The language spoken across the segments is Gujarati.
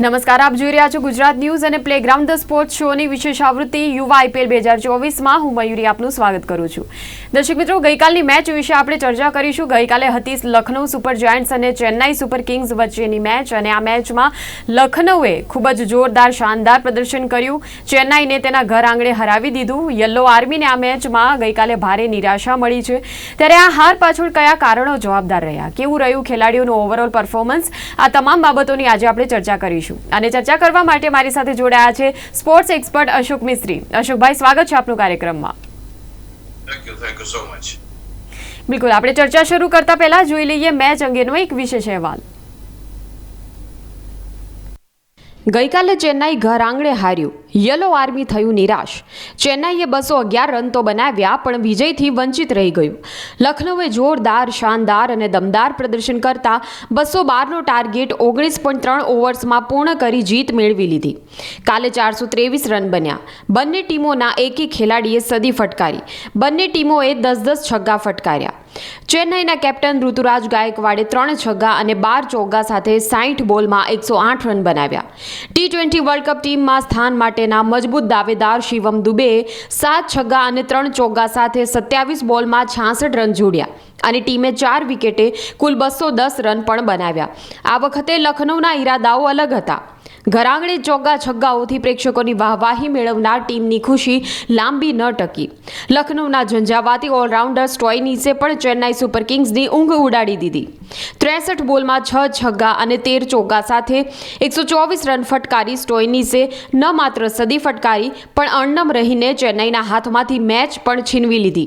નમસ્કાર, આપ જોઈ રહ્યા છો ગુજરાત ન્યૂઝ અને પ્લેગ્રાઉન્ડ ધ સ્પોર્ટ શોની વિશેષ આવૃત્તિ યુવા આઈપીએલ બે હજાર ચોવીસમાં. હું મયુરી આપનું સ્વાગત કરું છું. દર્શક મિત્રો, ગઈકાલની મેચ વિશે આપણે ચર્ચા કરીશું. ગઈકાલે હતી લખનઉ સુપર જાયન્ટ્સ અને ચેન્નાઈ સુપર કિંગ્સ વચ્ચેની મેચ અને આ મેચમાં લખનઉએ ખૂબ જ જોરદાર, શાનદાર પ્રદર્શન કર્યું. ચેન્નાઈને તેના ઘર આંગણે હરાવી દીધું. યલો આર્મીને આ મેચમાં ગઈકાલે ભારે નિરાશા મળી છે. ત્યારે આ હાર પાછળ કયા કારણો જવાબદાર રહ્યા? કેવું રહ્યું ખેલાડીઓનું ઓવરઓલ પરફોર્મન્સ આ તમામ બાબતોની આજે આપણે ચર્ચા કરીશું. અને ચર્ચા કરવા માટે મારી સાથે જોડાયા છે સ્પોર્ટ્સ એક્સપર્ટ અશોક મિસ્ત્રી. અશોકભાઈ સ્વાગત છે આપનું કાર્યક્રમમાં. બિલકુલ આપણે ચર્ચા શરૂ કરતા પહેલા જોઈ લઈએ મેચ અંગેનો એક વિશેષ અહેવાલ. ગઈકાલે ચેન્નાઈ ઘર આંગણે હાર્યું. યલો આર્મી થયું નિરાશ. ચેન્નાઈએ બસો અગિયાર રન તો બનાવ્યા, પણ વિજયથી વંચિત રહી ગયું. લખનૌએ જોરદાર, શાનદાર અને દમદાર પ્રદર્શન કરતા બસો બારનો ટાર્ગેટ ઓગણીસ પોઈન્ટ ત્રણ ઓવર્સમાં પૂર્ણ કરી જીત મેળવી લીધી. કાલે ચારસો ત્રેવીસ રન બન્યા. બંને ટીમોના એક એક ખેલાડીએ સદી ફટકારી. બંને ટીમોએ દસ દસ છગ્ગા ફટકાર્યા. ચેન્નાઈના કેપ્ટન ઋતુરાજ ગાયકવાડે ત્રણ છગ્ગા અને બાર ચોગ્ગા સાથે સાઠ બોલમાં એકસો આઠ રન બનાવ્યા. ટી ટ્વેન્ટી વર્લ્ડ કપ ટીમમાં સ્થાન માટેના મજબૂત દાવેદાર શિવમ દુબે સાત છગ્ગા અને ત્રણ ચોગ્ગા સાથે સત્યાવીસ બોલમાં છાસઠ રન જોડ્યા. અને ટીમે ચાર વિકેટે કુલ બસો દસ રન પણ બનાવ્યા. આ વખતે લખનૌના ઈરાદાઓ અલગ હતા. ઘરાંગણે ચોગ્ગા છગ્ગાઓથી પ્રેક્ષકોની વાહવાહી મેળવનાર ટીમની ખુશી લાંબી ન ટકી. લખનૌના ઝંઝાવાતી ઓલરાઉન્ડર સ્ટોઇનીસે પણ ચેન્નાઈ સુપર કિંગ્સની ઊંઘ ઉડાડી દીધી. ત્રેસઠ બોલમાં છ છગ્ગા અને તેર ચોગ્ગા સાથે એકસો ચોવીસ રન ફટકારી સ્ટોઇનીસે ન માત્ર સદી ફટકારી, પણ અણનમ રહીને ચેન્નાઈના હાથમાંથી મેચ પણ છીનવી લીધી.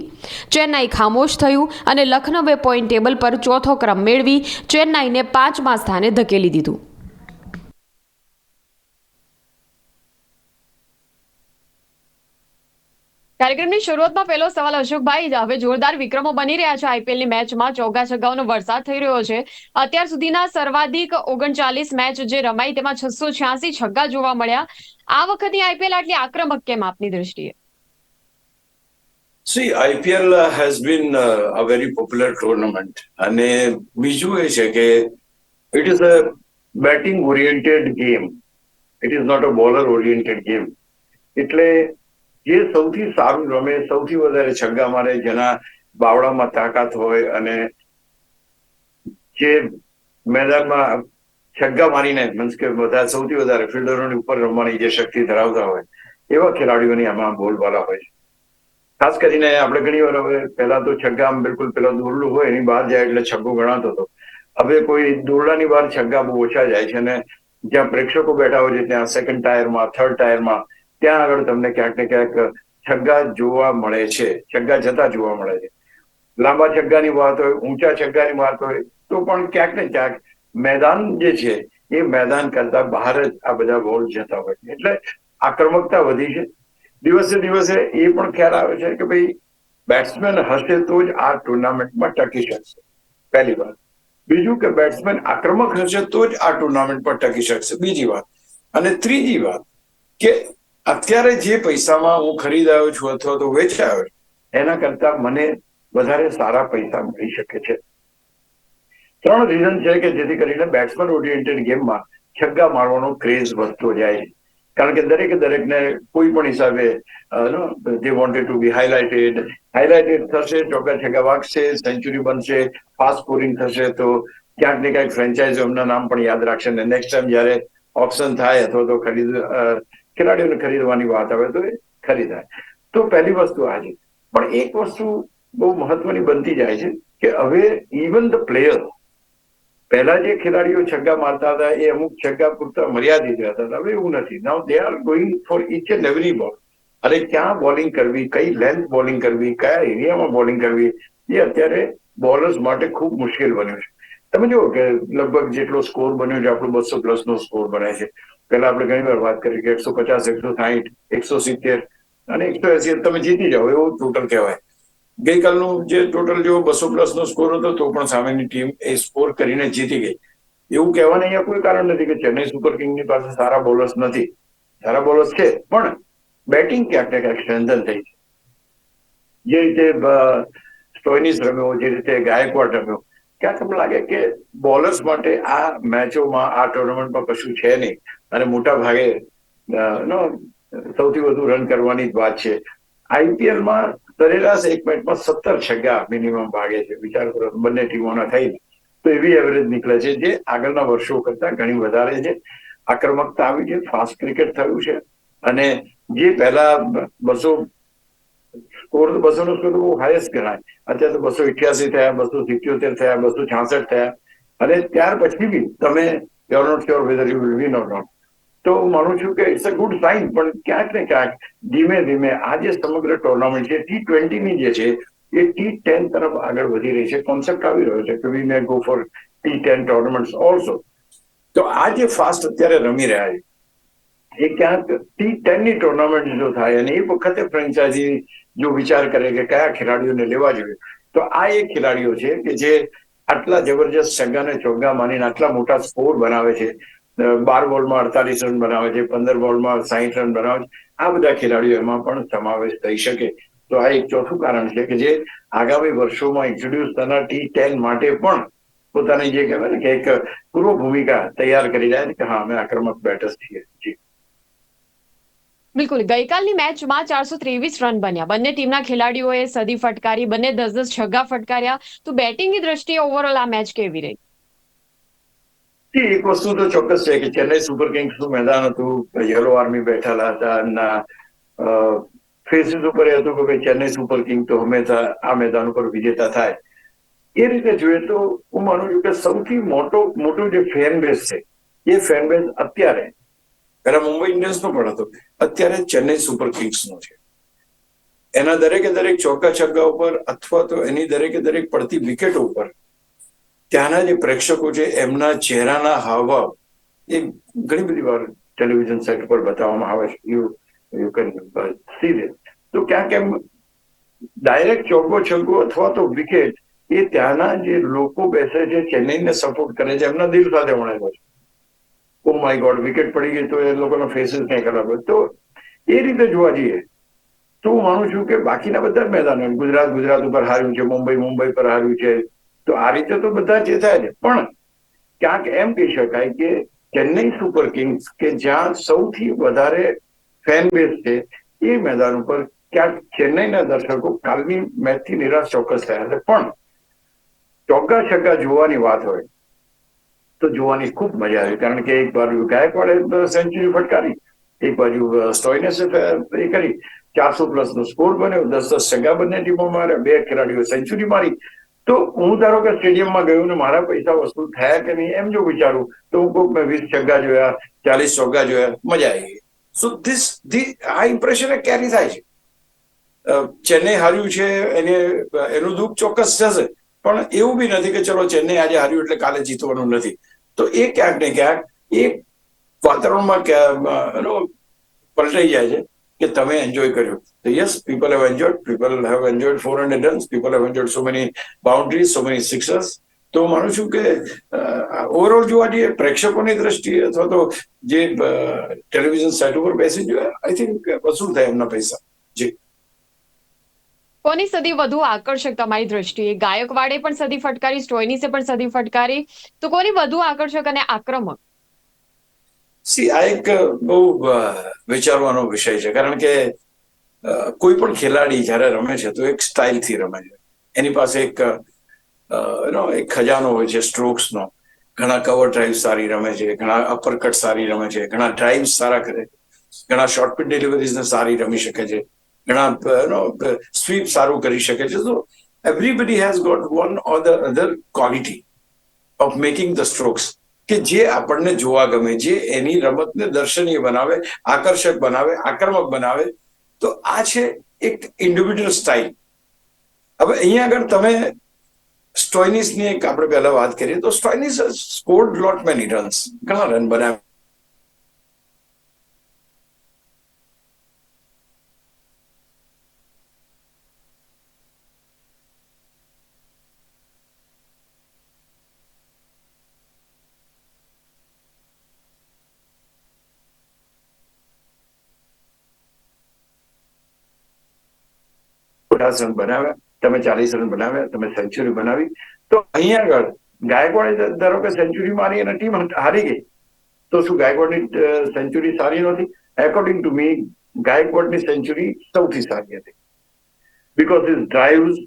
ચેન્નાઈ ખામોશ થયું અને લખનૌએ પોઈન્ટ ટેબલ પર ચોથો ક્રમ મેળવી ચેન્નાઈને પાંચમા સ્થાને ધકેલી દીધું. કાર્યક્રમની શરૂઆતમાં પહેલો સવાલ અશોકભાઈ હવે જોરદાર વિક્રમો બની રહ્યા છે. આઈપીએલની મેચમાં ચોગ્ગા છગ્ગાઓનો વરસાદ થઈ રહ્યો છે. અત્યાર સુધીના સર્વાધિક ઓગણચાલીસ મેચ જે રમાઈ, તેમાં છસો છ્યાસી છગ્ગા જોવા મળ્યા. આ વખતની આઈપીએલ આટલી આક્રમક કેમ આપની દ્રષ્ટિએ? See IPL has been a very popular tournament અને બીજું એ છે કે it is a batting oriented game it is not a bowler oriented game એટલે જે સૌથી સારું રમે, સૌથી વધારે છગ્ગા મારે, જેના બાવડામાં તાકાત હોય અને જે મેદાનમાં છગ્ગા મારીને મીન્સ કે બધા સૌથી વધારે ફિલ્ડરોની ઉપર રમવાની જે શક્તિ ધરાવતા હોય, એવા ખેલાડીઓની આમાં બોલવાલા હોય છે. ખાસ કરીને આપણે ઘણી વાર હવે પહેલા તો છગ્ગા બિલકુલ પેલા દોરડું હોય, એની બહાર જાય એટલે છગ્ગો ગણાતો હતો. હવે કોઈ દોરડાની બહાર છગ્ગા બહુ ઓછા જાય છે અને જ્યાં પ્રેક્ષકો બેઠા હોય છે ત્યાં સેકન્ડ ટાયરમાં થર્ડ ટાયરમાં ત્યાં આગળ તમને ક્યાંક ને ક્યાંક છગ્ગા જોવા મળે છે. છગ્ગા જતા જોવા મળે છે. લાંબા છગ્ગાની વાત હોય, ઊંચા છગ્ગાની વાત હોય, તો પણ ક્યાંક ને ક્યાંક મેદાન જે છે, એ મેદાન કરતા બહાર જ આ બધા બોલ જતા હોય એટલે આક્રમકતા વધી છે. દિવસે દિવસે એ પણ ખ્યાલ આવે છે કે ભાઈ બેટ્સમેન હશે તો જ આ ટુર્નામેન્ટમાં ટકી શકશે. પહેલી વાત. બીજું કે બેટ્સમેન આક્રમક હશે તો જ આ ટુર્નામેન્ટ પર ટકી શકશે. બીજી વાત. અને ત્રીજી વાત કે અત્યારે જે પૈસામાં હું ખરીદાયો છું અથવા તો વેચાયો એના કરતા મને વધારે સારા પૈસા મળી શકે છે. ત્રણ રીઝન છે કે જેથી કરીને બેટ્સમેન ઓરિએન્ટેડ ગેમમાં છગ્ગા મારવાનો ક્રેઝ વધતો જાય છે. કારણ કે દરેકે દરેકને કોઈ પણ હિસાબે જે wanted to be highlighted highlighted થશે ચોક્કા છગ્ગા વાગશે સેન્ચુરી બનશે ફાસ્ટ સ્કોરિંગ થશે તો ક્યાંક ને ક્યાંક ફ્રેન્ચાઇઝ એમના નામ પણ યાદ રાખશે. ને નેક્સ્ટ ટાઈમ જયારે ઓપ્શન થાય અથવા તો ખરીદ ખેલાડીઓને ખરીદવાની વાત આવે તો એ ખરીદાય. તો પહેલી વસ્તુ આ છે. પણ એક વસ્તુ બહુ મહત્વની બનતી જાય છે કે હવે ઇવન ધ પ્લેયર પહેલા જે ખેલાડીઓ છગ્ગા મારતા હતા, એ અમુક છગ્ગા પૂરતા મર્યાદિત રહેતા હતા, હવે એવું નથી. Now they are going for each and every ball અને ક્યાં બોલિંગ કરવી, કઈ લેન્થ બોલિંગ કરવી, કયા એરિયામાં બોલિંગ કરવી, એ અત્યારે બોલર્સ માટે ખૂબ મુશ્કેલ બન્યું છે. તમે જુઓ કે લગભગ જેટલો સ્કોર બન્યો છે, આપણો બસો પ્લસ નો સ્કોર બને છે. પહેલા આપણે ઘણી વાર વાત કરી કે એકસો પચાસ, એકસો સાહીઠ, એકસો સિત્તેર અને એકસો એસી તમે જીતી જાઓ એવું ટોટલ કહેવાય. ગઈકાલનું જે ટોટલ જો બસો પ્લસ નો સ્કોર હતો તો પણ સામેની ટીમ એ સ્કોર કરીને જીતી ગઈ. એવું કહેવાને અહીંયા કોઈ કારણ નથી કે ચેન્નઈ સુપર કિંગની પાસે સારા બોલર્સ નથી. સારા બોલર્સ છે, પણ બેટિંગ ક્યાંક ક્યાંક સ્ટ્રેન્થન થઈ છે. જે રીતે સ્ટોઇનિસ રમ્યો, જે રીતે ગાયકવાડ રમ્યો ક્યાંક તમને લાગે કે બોલર્સ માટે આ મેચોમાં, આ ટુર્નામેન્ટમાં કશું છે નહીં. અને મોટા ભાગે સૌથી વધુ રન કરવાની જ વાત છે. આઈપીએલમાં સરેરાશ એક મેચમાં સત્તર છગ્ગા મિનિમમ ભાગે છે. વિચાર કરો, બંને ટીમોના થઈને તો એવી એવરેજ નીકળે છે જે આગળના વર્ષો કરતા ઘણી વધારે છે. આક્રમકતા આવી છે ફાસ્ટ ક્રિકેટ થયું છે. અને જે પહેલા બસો સ્કોર તો બસો નો સ્કોર બહુ હાઈએસ્ટ ગણાય અત્યારે તો બસો ઇઠ્યાસી થયા, બસો સિત્યોતેર થયા, બસો છાસઠ થયા. અને ત્યાર પછી બી તમે you not sure whether you will win or not તો હું માનું છું કે ઇટ્સ અ ગુડ સાઇન પણ ક્યાંક ને ક્યાંક ધીમે ધીમે આ જે સમગ્ર ટુર્નામેન્ટ છે ટી ટ્વેન્ટીની જે છે, એ ટી ટેન તરફ આગળ વધી રહી છે. કોન્સેપ્ટ આવી રહ્યો છે કે we may go for T ten tournament also તો આ જે ફાસ્ટ અત્યારે રમી રહ્યા છે, એ ક્યાંક ટી ટેનની ટુર્નામેન્ટ જો થાય અને એ વખતે ફ્રેન્ચાઇઝી જો વિચાર કરે કે કયા ખેલાડીઓને લેવા જોઈએ. તો આ એ ખેલાડીઓ છે કે જે આટલા જબરજસ્ત ને ચોગ્ગા માનીને આટલા મોટા સ્કોર બનાવે છે. બાર બોલમાં અડતાલીસ રન બનાવે છે, પંદર બોલમાં સાહીઠ રન બનાવે છે. આ બધા ખેલાડીઓ એમાં પણ સમાવેશ થઈ શકે. તો આ એક ચોથું કારણ છે કે જે આગામી વર્ષોમાં ઇન્ટ્રોડ્યુસ થનાર ટી ટેન માટે પણ પોતાની જે કહેવાય ને કે એક પૂર્વ ભૂમિકા તૈયાર કરી રહ્યા કે હા, અમે આક્રમક બેટર્સ છીએ. બિલકુલ. ગઈકાલની મેચમાં ચારસો ત્રેવીસ રન બન્યા. બંને ટીમના ખેલાડીઓએ સદી ફટકારી, બંને દસ દસ છગ્ગા ફટકાર્યા. તો બેટિંગની દ્રષ્ટિએ ઓવરઓલ આ મેચ કેવી રહી? એક વસ્તુ તો ચોક્કસ છે કે ચેન્નઈ સુપર કિંગ્સનું મેદાન હતું. યલો આર્મી બેઠેલા હતા અને ફેસિસ ઉપર એ હતું કે ચેન્નઈ સુપર કિંગ તો હંમેશા આ મેદાન ઉપર વિજેતા થાય. એ રીતે જોઈએ તો હું માનું છું કે સૌથી મોટો, મોટું જે ફેન બેઝ છે, એ ફેન બેઝ અત્યારે પહેલા મુંબઈ ઇન્ડિયન્સનો પણ હતો. અત્યારે ચેન્નઈ સુપર કિંગ્સનો છે. એના દરેકે દરેક ચોક્કા છગ્ગા ઉપર અથવા તો એની દરેકે દરેક પડતી વિકેટ ઉપર ત્યાંના જે પ્રેક્ષકો છે, એમના ચહેરાના હાવભાવ એ ઘણી બધી વાર ટેલિવિઝન સેટ પર બતાવવામાં આવે છે. You you can see that તો ક્યાંક એમ ડાયરેક્ટ ચોગ્ગો છગ્ગો અથવા તો વિકેટ એ ત્યાંના જે લોકો બેસે છે, ચેન્નઈને સપોર્ટ કરે છે, એમના દિલ સાથે વણેલો છે. ઓ માય ગોડ, વિકેટ પડી ગઈ તો એ લોકોના ફેસીસ કંઈ ખરાબ તો એ રીતે જોવા જઈએ, તો હું માનું છું કે બાકીના બધા જ મેદાનો, ગુજરાત ગુજરાત ઉપર હાર્યું છે, મુંબઈ મુંબઈ પર હાર્યું છે, તો આ રીતે તો બધા થાય છે. પણ ક્યાંક એમ કહી શકાય કે ચેન્નઈ સુપર કિંગ્સ કે જ્યાં સૌથી વધારે ફેન બેઝ છે, એ મેદાન ઉપર ક્યાંક ચેન્નઈના દર્શકો કાલની મેચથી નિરાશ ચોક્કસ થયા છે. પણ ચોગ્ગા છગ્ગા જોવાની વાત હોય તો જોવાની ખૂબ મજા આવી. કારણ કે એક બાજુ ગાયકવાડે સેન્ચુરી ફટકારી, એક બાજુ સ્ટોઇનેસે એ કરી. ચારસો પ્લસ નો સ્કોર બન્યો, દસ દસ સગા બંને ટીમો માર્યા, બે ખેલાડીઓ સેન્ચુરી મારી. તો હું ધારો કે સ્ટેડિયમમાં ગયો ને મારા પૈસા વસૂલ થયા કે નહીં, એમ જો વિચારું, તો હું કોઈક મેં વીસ છગ્ગા જોયા, ચાલીસ ચોગ્ગા જોયા, મજા આવી ગઈ. સો ધીસ ધી આ ઇમ્પ્રેશન કેરી થાય છે. ચેન્નઈ હાર્યું છે, એને, એનું દુઃખ ચોક્કસ થશે. પણ એવું બી નથી કે ચલો ચેન્નઈ આજે હાર્યું એટલે કાલે જીતવાનું નથી. તો એ ક્યાંક ને ક્યાંક એ વાતાવરણમાં પલટાઈ જાય છે કે તમે એન્જોય કર્યું. તો yes people have enjoyed people have enjoyed four hundred runs people have enjoyed so many boundaries so many sixers તો માનું છું કે ઓવરઓલ જોવા જઈએ, પ્રેક્ષકોની દ્રષ્ટિએ અથવા તો જે ટેલિવિઝન સેટ ઉપર બેસી જોયા આઈ થિંક વસૂલ થાય એમના પૈસા. જી. કોની સદી વધુ આકર્ષક તમારી દ્રષ્ટિએ? ગાયકવાડે પણ સદી ફટકારી સ્ટોઇનિસે પણ સદી ફટકારી. તો કોની વધુ આકર્ષક અને આક્રમક? સી, આ એક બહુ વિચારવાનો વિષય છે. કારણ કે કોઈ પણ ખેલાડી જ્યારે રમે છે, તો એક સ્ટાઇલથી રમે છે. એની પાસે એક નો એક ખજાનો હોય છે, સ્ટ્રોક્સનો. ઘણા કવર ડ્રાઈવ સારી રમે છે, ઘણા અપરકટ સારી રમે છે, ઘણા ડ્રાઈવ સારા કરે ઘણા શોર્ટ પિટ ડિલિવરીઝને સારી રમી શકે છે. ઘણા સ્વીપ સારું કરી શકે છે તો everybody has got one or the other quality of making the strokes કે જે આપણને જોવા ગમે જે એની રમતને દર્શનીય બનાવે આકર્ષક બનાવે આક્રમક બનાવે તો આ છે એક ઇન્ડિવિડ્યુઅલ સ્ટાઇલ હવે અહીંયા આગળ તમે સ્ટોઇનિસની એક આપણે પહેલા વાત કરીએ તો Stoinis scored lot many runs ઘણા રન બનાવ્યા પચાસ રન બનાવ્યા તમે ચાલીસ રન બનાવ્યા તમે સેન્ચુરી બનાવી. તો અહીંયા આગળ, ગાયકવાડે ધારો કે સેન્ચુરી મારી અને ટીમ હારી ગઈ. તો શું ગાયકવાડની સેન્ચુરી સારી નથી એકોર્ડિંગ ટુ મી ગાયકવાડની સેન્ચુરી સૌથી સારી હતી. Because is drives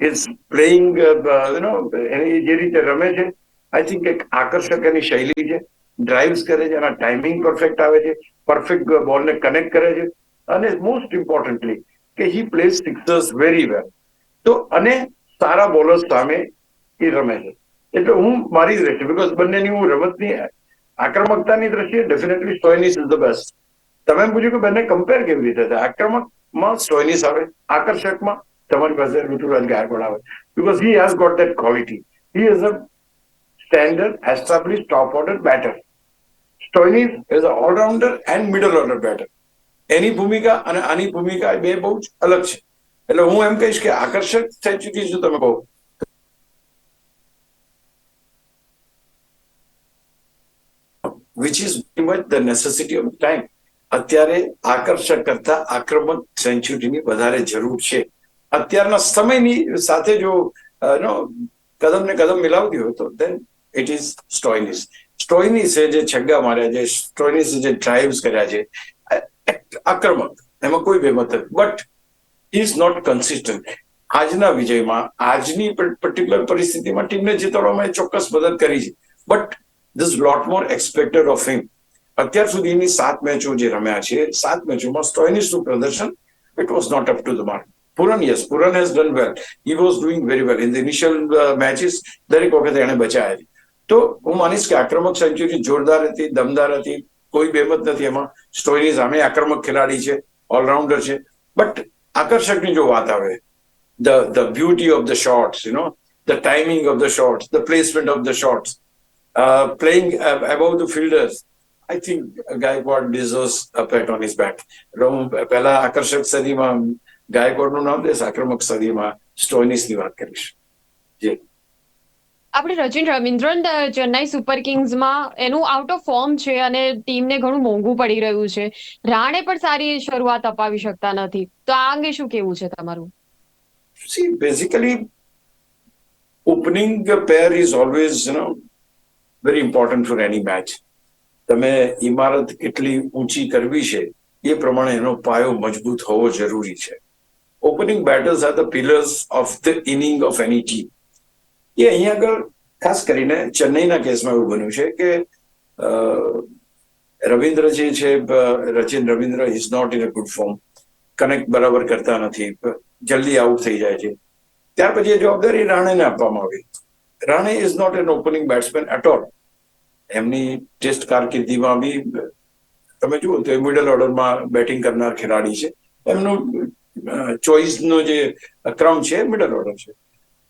is playing you એની જે રીતે રમે છે આઈ થિંક એક આકર્ષક એની શૈલી છે. ડ્રાઈવ્સ કરે છે, એના ટાઈમિંગ પરફેક્ટ આવે છે પરફેક્ટ બોલને કનેક્ટ કરે છે. અને મોસ્ટ ઇમ્પોર્ટન્ટલી કે he plays sixers very well તો અને સારા બોલર્સ સામે એ રમે છે. એટલે હું મારી દ્રષ્ટિએ બીકોઝ બંનેની હું રમતની આક્રમકતાની દ્રષ્ટિએ definitely Stoinis is the best તમે પૂછ્યું કે બંને કમ્પેર કેવી રીતે થાય? આક્રમકમાં સ્ટોઇનિસ આવે, આકર્ષકમાં તમારી પાસે ઋતુરાજ ગાયકવાડ આવે. Because he has got that quality he is a standard establish top order batter Stoinis is a allrounder and middle order batter એની ભૂમિકા અને આની ભૂમિકા બે બહુ જ અલગ છે. એટલે હું એમ કહીશ કે આકર્ષક સેન્ચુરી જો તમે કહો which is much the necessity of time અત્યારે આકર્ષક કરતા આક્રમક સેન્ચુરીની વધારે જરૂર છે. અત્યારના સમયની સાથે જો નો કદમ ને કદમ મિલાવતી હોય તો દેન ઇટ ઇઝ સ્ટોઇનિસ સ્ટોઇનિસે જે છગ્ગા માર્યા છે સ્ટોઇનિસે જે ડ્રાઇવ્સ કર્યા છે આક્રમક. એમાં કોઈ બેમત બટ ઇઝ નોટ કન્સિસ્ટન્ટ આજના વિજયમાં, આજની પર્ટિક્યુલર પરિસ્થિતિમાં ટીમને જીતાડવામાં એ ચોક્કસ મદદ કરી છે. But this lot more expected of him અત્યાર સુધીની સાત મેચો જે રમ્યા છે, સાત મેચોમાં સ્ટોઇનિશનું પ્રદર્શન? It was not up to the mark Pooran yes Pooran has done well he was doing very well in the initial matches દરેક વખતે એણે બચાયા છે. તો હું માનીશ કે આક્રમક સેન્ચુરી જોરદાર હતી, દમદાર હતી. કોઈ બેમત નથી એમાં. સ્ટોઇની સામે આક્રમક ખેલાડી છે ઓલરાઉન્ડર છે. બટ આકર્ષકની જો વાત આવે the the beauty of the shots you know the timing of the shots the placement of the shots playing about the fielders I think Gaikwad deserves a pat on his back પહેલા આકર્ષક સદીમાં, ગાયકવાડનું નામ દઈશ આક્રમક સદીમાં સ્ટોઇનિસની વાત કરીશ. જી. આપણે રચિન રવિન્દ્રન ચેન્નાઈ સુપર કિંગ્સમાં એનું આઉટ ઓફ ફોર્મ છે અને ટીમને ઘણું મોંઘું પડી રહ્યું છે. રાણે પણ સારી શરૂઆત અપાવી શકતા નથી. તો આ અંગે શું કેવું છે તમારું? See basically opening pair is always you know very important for any match તમે ઇમારત કેટલી ઊંચી કરવી છે, એ પ્રમાણે એનો પાયો મજબૂત હોવો જરૂરી છે. Opening batters are the pillars of the inning of any team એ અહીંયા આગળ ખાસ કરીને ચેન્નઈના કેસમાં એવું બન્યું છે કે રવિન્દ્ર જે છે Rachin Ravindra is not in a good form connect બરાબર કરતા નથી. જલ્દી આઉટ થઈ જાય છે. ત્યાર પછી એ જવાબદારી રાણેને આપવામાં આવી. Rane is not an opening batsman at all એમની ટેસ્ટ કારકિર્દીમાં બી, તમે જુઓ તો એ મિડલ ઓર્ડરમાં બેટિંગ કરનાર ખેલાડી છે. એમનું ચોઇસનો જે ક્રમ છે મિડલ ઓર્ડર છે.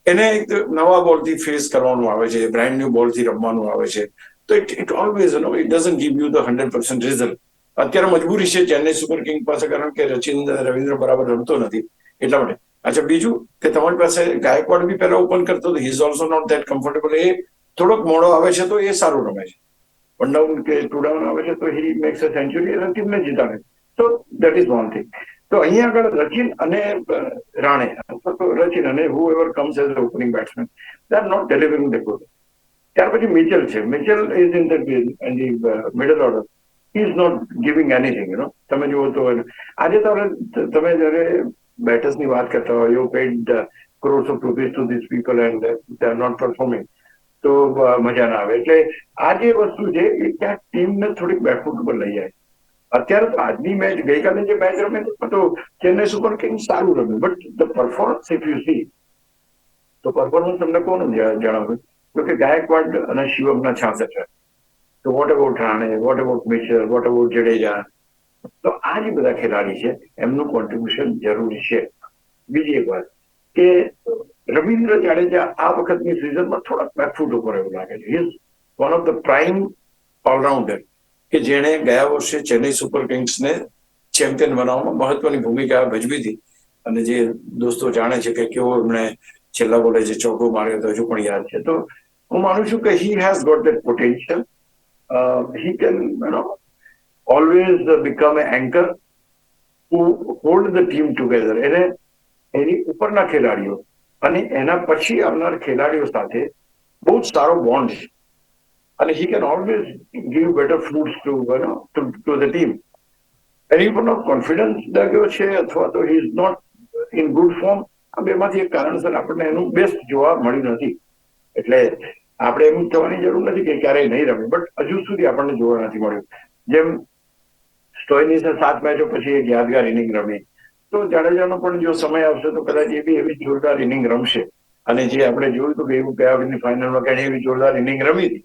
એને એક નવા બોલથી ફેસ કરવાનું આવે છે બ્રાન્ડ ન્યુ બોલથી રમવાનું આવે છે. તો it it always no it doesn't give you the hundred percent result અત્યારે મજબૂરી છે, ચેન્નઈ સુપર કિંગ પાસે કારણ કે રચિન રવિન્દ્ર બરાબર રમતો નથી. એટલા માટે. અચ્છા, બીજું કે તમારી પાસે ગાયકવાડ બી પહેલા ઓપન કરતો હતો his also not that comfortable એ થોડોક મોડો આવે છે તો એ સારું રમે છે. વન ડાઉન કે ટુ ડાઉન આવે છે તો હી મેક્સ અ સેન્ચુરી અને ટીમને જીતાડે. તો દેટ ઇઝ વન થિંગ તો અહીંયા આગળ રચિન અને રાણે રચિન અને whoever comes as opening batsman they are not delivering the good ત્યાર પછી મિચેલ છે. Mitchell is in the middle order is not giving anything you know તમે જુઓ તો, આજે તમે તમે જ્યારે બેટર્સની વાત કરતા હોય you paid crores of rupees to this people and they are not performing તો મજા ના આવે. એટલે આ જે વસ્તુ છે, એ ક્યાંક ટીમને થોડીક બેકફૂટ ઉપર લઈ જાય. અત્યારે તો આજની મેચ ગઈકાલે જે મેચ રમે તો ચેન્નઈ સુપર કિંગ્સ સારું રમ્યું but the performance if you see તો પરફોર્મન્સ તમને જ- જણાવ્યું તો કે ગાયકવાડ અને શિવમના છાસઠ છે. તો what about Rane? What about Mishra? What about Jadeja? તો આ જે બધા ખેલાડી છે, એમનું કોન્ટ્રીબ્યુશન જરૂરી છે. બીજી એક વાત કે રવિન્દ્ર જાડેજા આ વખતની સિઝનમાં થોડાક બેકફૂટ ઉપર એવું લાગે છે. Is one of the prime allrounder કે જેણે ગયા વર્ષે ચેન્નઈ સુપર કિંગ્સને ચેમ્પિયન બનાવવામાં મહત્વની ભૂમિકા ભજવી હતી. અને જે દોસ્તો જાણે છે કે કેવો એમણે છેલ્લા બોલે જે ચોકો માર્યો તો હજુ પણ યાદ છે. તો હું માનું છું કે he has got that potential he can you know always become a anchor to hold the team together એને એની ઉપરના ખેલાડીઓ અને એના પછી આવનાર ખેલાડીઓ સાથે બહુ જ સારો બોન્ડ છે. અને he can always give better fruits to to to the team એની પણ કોન્ફિડન્સ લાગ્યો છે અથવા તો he is not in good form આ બેમાંથી એક કારણસર આપણને એનું બેસ્ટ જોવા મળ્યું નથી. એટલે આપણે એમ થવાની જરૂર નથી કે ક્યારેય નહીં રમે બટ હજુ સુધી આપણને જોવા નથી મળ્યું. જેમ સ્ટોઇનિસે સાત મેચો પછી એક યાદગાર ઇનિંગ રમી. તો જાડેજાનો પણ જો સમય આવશે, તો કદાચ એ બી એવી જોરદાર ઇનિંગ રમશે. અને જે આપણે જોયું હતું કે એવું ગયા ફાઇનલમાં કે એવી જોરદાર ઇનિંગ રમી હતી.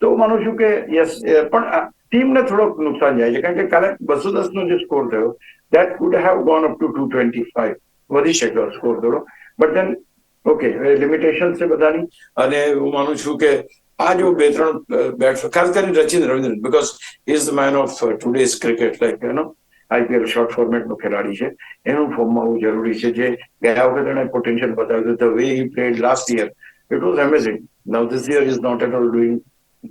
તો હું માનું છું કે યસ પણ ટીમને થોડોક નુકસાન જાય છે. કારણ કે કાલે બસો દસ નો જે સ્કોર થયો that could have gone up to two twenty five વધી શક્યો સ્કોર થોડો. બટ દેન ઓકે લિમિટેશન છે બધાની. અને હું માનું છું કે આ જો બે ત્રણ બેટ ખાસ કરીને Rachin Ravindran because is the man of today's cricket like you know IPL short ફોર્મેટનો ખેલાડી છે. એનું ફોર્મમાં આવવું જરૂરી છે જે ગયા વખતે એને પોટેન્શિયલ બતાવ્યું the way he played last year it was amazing now this year is not at all doing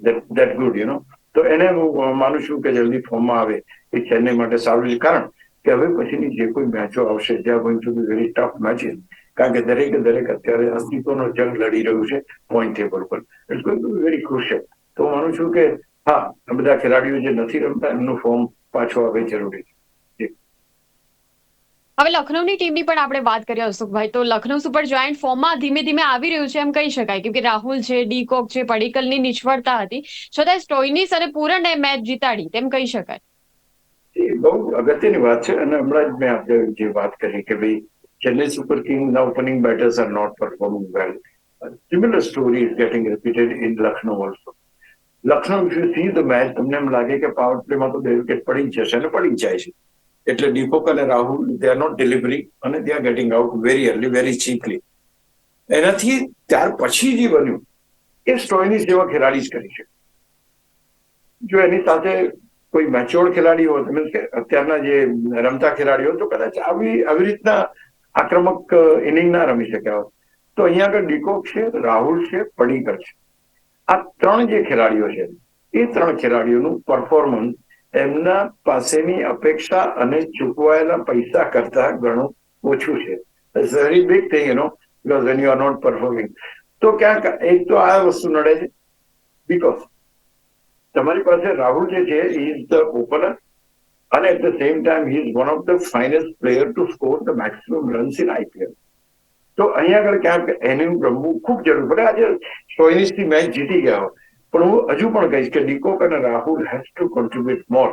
that good you know તો એને હું માનું છું કે જલ્દી ફોર્મમાં આવે એ ચેન્નઈ માટે સારું છે. કારણ કે હવે પછીની જે કોઈ મેચો આવશે ત્યાં going to be very tough matches કારણ કે દરેકે દરેક અત્યારે અસ્તિત્વનો જંગ લડી રહ્યું છે પોઈન્ટ ટેબલ પર. It's going to very crucial તો હું માનું છું કે હા બધા ખેલાડીઓ જે નથી રમતા, એમનું ફોર્મ પાછો આવે જરૂરી. છે હવે લખનૌની ટીમની પણ આપણે વાત કરીએ, અશોકભાઈ. તો લખનૌ સુપર જોઈન્ટ ફોર્મમાં ધીમે ધીમે આવી રહ્યું છે એમ કહી શકાય. કેમ કે રાહુલ છે, ડીકોક છે, પડીકલની નિષ્ફળતા હતી. છતાં સ્ટોઇનિસ અને પૂરણે મેચ જીતાડી તેમ કહી શકાય. એ બહુ અગત્યની વાત છે અને હમણાં જ મેં આપણે જે વાત કરી કે ભાઈ, Chennai super કિંગના opening batters are not performing well similar story is getting repeated in Lucknow also Lucknow if you see the match તમને એમ લાગે કે પાવર પ્લેમાં તો બે વિકેટ પડી જશે અને પડી જાય છે. એટલે દીપક અને Rahul they are not delivering અને they are getting out very early very cheaply એનાથી ત્યાર પછી જે બન્યું, એ સ્ટોઇનિસ જેવા ખેલાડી જ કરી છે જો એની સાથે કોઈ મેચ્યોર ખેલાડી હોત મીન્સ કે અત્યારના જે રમતા ખેલાડીઓ તો કદાચ આવી આવી રીતના આક્રમક ઇનિંગ ના રમી શક્યા હોત તો અહીંયા આગળ ડીકોક છે, રાહુલ છે, પડીકર છે. આ ત્રણ જે ખેલાડીઓ છે, એ ત્રણ ખેલાડીઓનું પરફોર્મન્સ એમના પાસેની અપેક્ષા અને ચૂકવાયેલા પૈસા કરતા ઘણું ઓછું છે. Very big thing you know are not performing તો ક્યાંક એક તો આ વસ્તુ નડે છે. બીકોઝ તમારી પાસે રાહુલ જે છે ઇઝ ધ ઓપનર અને at the same time he is one of the finest player to score the maximum runs in IPL તો અહીંયા આગળ ક્યાંક એને રમવું ખૂબ જરૂર પડે. આજે સ્ટોઇનિસથી મેચ જીતી ગયા હોય. પણ હું હજુ પણ કહીશ કે ડીકોક અને Rahul has to contribute more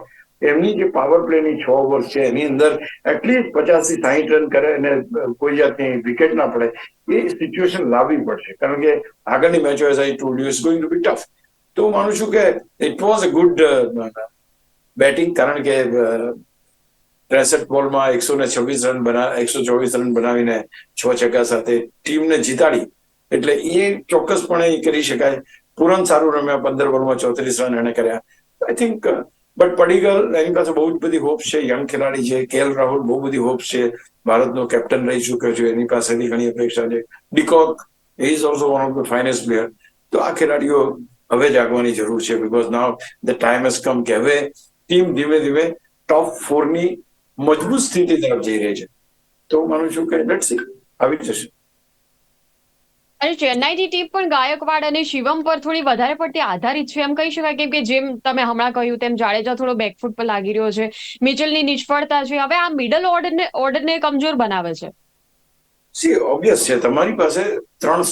એમની જે પાવર પ્લે ની છ ઓવર છે, એની અંદર એટલીસ્ટ પચાસથી સાહીઠ રન કરે અને કોઈ જાતની વિકેટ ના પડે, એ સિચ્યુએશન લાવવી પડશે. કારણ કે આગળની મેચો as I to is going to be tough તો હું માનું છું કે it was a good batting કારણ કે ત્રેસઠ બોલમાં એકસો ને છવ્વીસ રન બના, એકસો ચોવીસ રન બનાવીને છ છક્કા સાથે ટીમને જીતાડી. એટલે એ ચોક્કસપણે કરી શકાય. પૂરન સારું રમ્યા, પંદર બોલમાં ચોત્રીસ રન એને કર્યા. આઈ થિંક બટ પડીગલ, એની પાસે બહુ જ બધી હોપ છે. યંગ ખેલાડી છે કેએલ રાહુલ, બહુ બધી હોપ છે. ભારતનો કેપ્ટન રહી ચુક્યો છે. એની પાસેથી ઘણી અપેક્ષા છે. De Kock is also one of the finest player તો આ ખેલાડીઓ હવે જાગવાની જરૂર છે because now the time has come કે હવે ટીમ ધીમે ધીમે ટોપ ફોરની મજબૂત સ્થિતિ તરફ જઈ રહી છે. તો હું માનું છું કે લેટ સી આવી જશે અને ચેન્નાઈની ટીમ પણ ગાયકવાડ અને શિવમ પર થોડી વધારે પડતી આધારિત છે. એમ કહી શકાય કેમ કે જેમ તમે હમણાં કહ્યું તેમ જાડેજા થોડો બેકફૂટ પર લાગી રહ્યો છે. મિચલની નિષ્ફળતા છે. હવે આ મિડલ ઓર્ડરને ઓર્ડરને કમજોર બનાવે છે. સી ઓબ્વિયસ છે. તમારી પાસે ત્રણ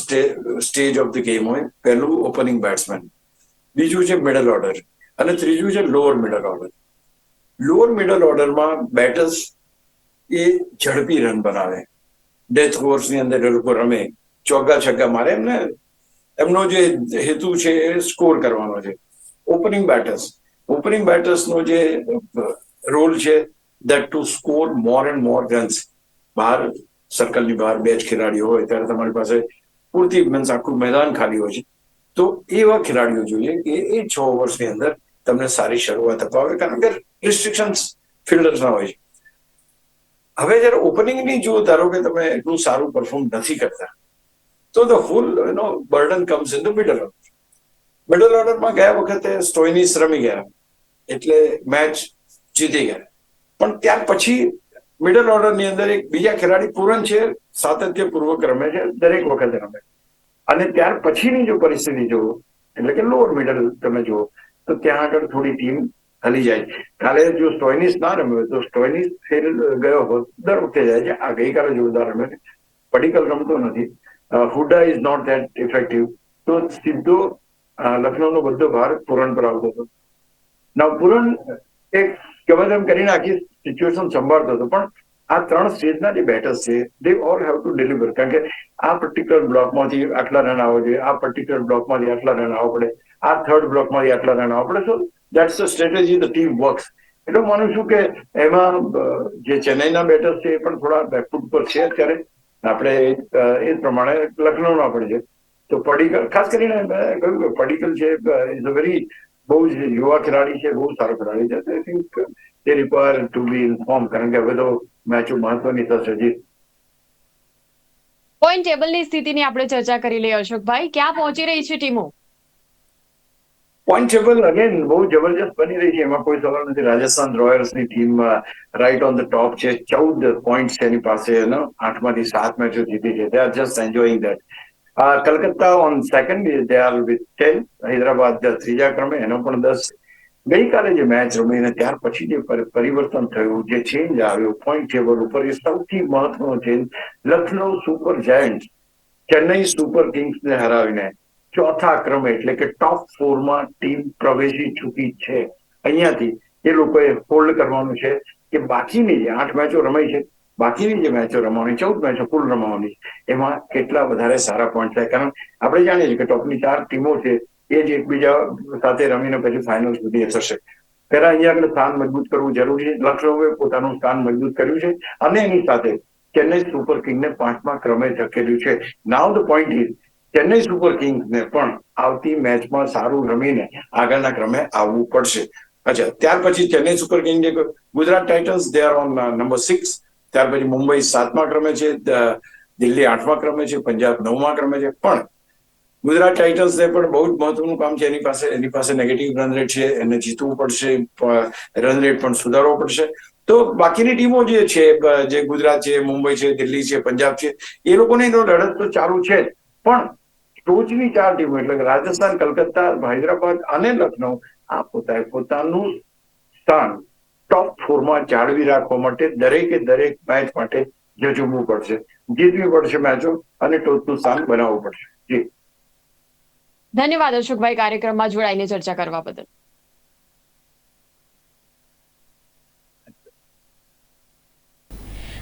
સ્ટેજ ઓફ ધ ગેમ હોય. પહેલું ઓપનિંગ બેટ્સમેન બીજું છે મિડલ ઓર્ડર અને ત્રીજું છે lower middle order lower middle ઓર્ડરમાં બેટર્સ એ ઝડપી રન બનાવે. ડેથ ઓવર્સની અંદર એ લોકો રમે. ચોગ્ગા છગ્ગા મારે એમને, એમનો જે હેતુ છે એ સ્કોર કરવાનો છે. ઓપનિંગ બેટર્સ ઓપનિંગ બેટર્સનો જે રોલ છે that to score more and more runs બહાર સર્કલની બહાર બે જ ખેલાડીઓ હોય, ત્યારે તમારી પાસે પૂરતી મીન્સ આખું મેદાન ખાલી હોય છે. તો એવા ખેલાડીઓ જોઈએ કે એ છ ઓવર્સની અંદર તમને સારી શરૂઆત અપાવે, કારણ કે રિસ્ટ્રિક્શન્સ ફિલ્ડર્સના હોય છે. હવે જયારે ઓપનિંગની જો ધારો કે તમે એટલું સારું પરફોર્મ નથી કરતા તો the whole no burden comes in the middle order middle order ગયા વખતે સ્ટોઇનિસ રમી ગયા. એટલે મેચ જીતી ગયા. પણ ત્યાર પછી મિડલ ઓર્ડરની અંદર એક બીજા ખેલાડી પૂરન છે, સાતત્યપૂર્વક રમે છે, દરેક વખતે રમે અને ત્યાર પછીની જો પરિસ્થિતિ જુઓ, એટલે કે લોઅર મિડલ તમે જુઓ, તો ત્યાં આગળ થોડી ટીમ હલી જાય. કાલે જો સ્ટોઇનિસ ના રમ્યો તો સ્ટોઇનિસ ફેલ ગયો હોત દર વખતે જાય છે. આ ગઈકાલે જોરદાર રમ્યો છે. રમતો નથી. Hooda is not that effective તો સીધો લખનૌનો બધો ભાર પૂરણ પર આવતો હતો. ના પૂરણ એક ગમે તેમ કરીને આખી સિચ્યુએશન સંભાળતો હતો. પણ આ ત્રણ સ્ટેજના જે બેટર્સ છે they all have to deliver કારણ કે આ પર્ટિક્યુલર બ્લોકમાંથી આટલા રન આવવા જોઈએ, આ પર્ટિક્યુલર બ્લોકમાંથી આટલા રન આવવા પડે, આ થર્ડ બ્લોકમાંથી આટલા રન આવવા પડે. So that's the strategy the team works એટલે માનું છું કે એમાં જે ચેન્નઈના બેટર્સ છે એ પણ થોડા બેકફૂટ પર છે અત્યારે. આપણે એ પ્રમાણે લખનૌમાં પણ છે. તો પડીકલ, ખાસ કરીને કહ્યું કે પડીકલ છે ઇઝ અ વેરી બહુ જ યુવા ખેલાડી છે, બહુ સારો ખેલાડી છે. આઈ થિંક તે require to be in form કારણ કે હવે તો મેચો મહત્વની થશે જી પોઈન્ટ ટેબલની સ્થિતિની આપણે ચર્ચા કરી લઈએ, અશોકભાઈ. ક્યાં પહોંચી રહી છે ટીમો? પોઈન્ટ ટેબલ અગેન બહુ જબરજસ્ત બની રહી છે એમાં કોઈ સવાલ નથી Rajasthan રોયલ્સની team right on the top છે. ચૌદ પોઈન્ટ છે એની પાસે ને આઠમાંથી સાત મેચો જીતી છે. They are just enjoying that Calcutta on second they are with ten Hyderabad ત્રીજા ક્રમે, એનો પણ દસ. ગઈકાલે જે મેચ રમી અને ત્યાર પછી જે પરિવર્તન થયું, જે ચેન્જ આવ્યો પોઈન્ટ ટેબલ ઉપર એ સૌથી મહત્વનો change Lucknow Super Giant Chennai Super કિંગ્સને હરાવીને ચોથા ક્રમે, એટલે કે ટોપ ફોરમાં ટીમ પ્રવેશી ચૂકી છે. અહીંયાથી એ લોકોએ હોલ્ડ કરવાનું છે કે બાકીની જે આઠ મેચો રમાઈ છે, બાકીની જે મેચો રમવાની, ચૌદ મેચો કુલ રમવાની, એમાં કેટલા વધારે સારા પોઈન્ટ થાય. કારણ આપણે જાણીએ છીએ કે ટોપની ચાર ટીમો છે, એ જ એકબીજા સાથે રમીને પછી ફાઇનલ સુધી થશે. પહેલા અહીંયા આગળ સ્થાન મજબૂત કરવું જરૂરી છે. લખનૌએ પોતાનું સ્થાન મજબૂત કર્યું છે અને એની સાથે ચેન્નઈ સુપર કિંગને પાંચમા ક્રમે ધકેલ્યું છે. Now the point is Chennai Super કિંગ્સને પણ આવતી મેચમાં સારું રમીને આગળના ક્રમે આવવું પડશે. અચ્છા, ત્યાર પછી Chennai Super King Gujarat Titans they are on number six ત્યાર પછી મુંબઈ સાતમા ક્રમે છે દિલ્હી આઠમા ક્રમે છે, પંજાબ નવમા ક્રમે છે. પણ ગુજરાત ટાઇટન્સને પણ બહુ જ મહત્વનું કામ છે, એની પાસે એની પાસે નેગેટિવ રન રેટ છે, એને જીતવું પડશે રન રેટ પણ સુધારવો પડશે. તો બાકીની ટીમો જે છે જે ગુજરાત છે, મુંબઈ છે, દિલ્હી છે, પંજાબ છે, એ લોકોની તો લડત તો ચાલુ છે પણ ટોચની ચાર ટીમો, એટલે કે રાજસ્થાન, કલકત્તા, હૈદરાબાદ અને લખનઉ, આ પોતાએ પોતાનું સ્થાન ટોપ ફોરમાં જાળવી રાખવા માટે દરેકે દરેક મેચ માટે જજુમવું પડશે. જીતવી પડશે મેચો અને ટોચનું સ્થાન બનાવવું પડશે. જી. ધન્યવાદ અશોકભાઈ. કાર્યક્રમમાં જોડાઈને ચર્ચા કરવા બદલ.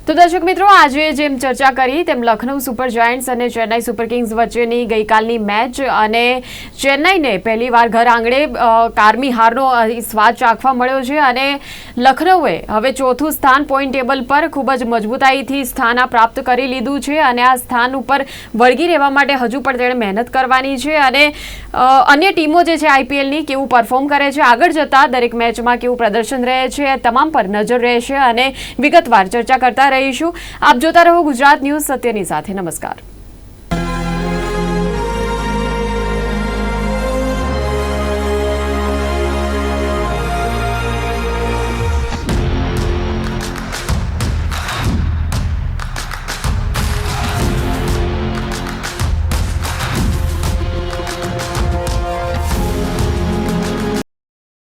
તો દર્શક મિત્રો, આજે જેમ ચર્ચા કરી તેમ લખનઉ સુપર જાયન્ટ્સ અને ચેન્નાઈ સુપર કિંગ્સ વચ્ચેની ગઈકાલની મેચ અને ચેન્નાઈને પહેલીવાર ઘર આંગણે કારમી હારનો સ્વાદ ચાખવા મળ્યો છે અને લખનઉએ હવે ચોથું સ્થાન પોઈન્ટ ટેબલ પર ખૂબ જ મજબૂતાઈથી સ્થાન પ્રાપ્ત કરી લીધું છે અને આ સ્થાન ઉપર વળગી રહેવા માટે હજુ પણ તેણે મહેનત કરવાની છે અને અન્ય ટીમો જે છે આઈપીએલની કેવું પરફોર્મ કરે છે, આગળ જતા દરેક મેચમાં કેવું પ્રદર્શન રહે છે તમામ પર નજર રહેશે અને વિગતવાર ચર્ચા કરતા રહીશું. આપ જોતા રહો ગુજરાત ન્યૂઝ સત્યની સાથે. નમસ્કાર.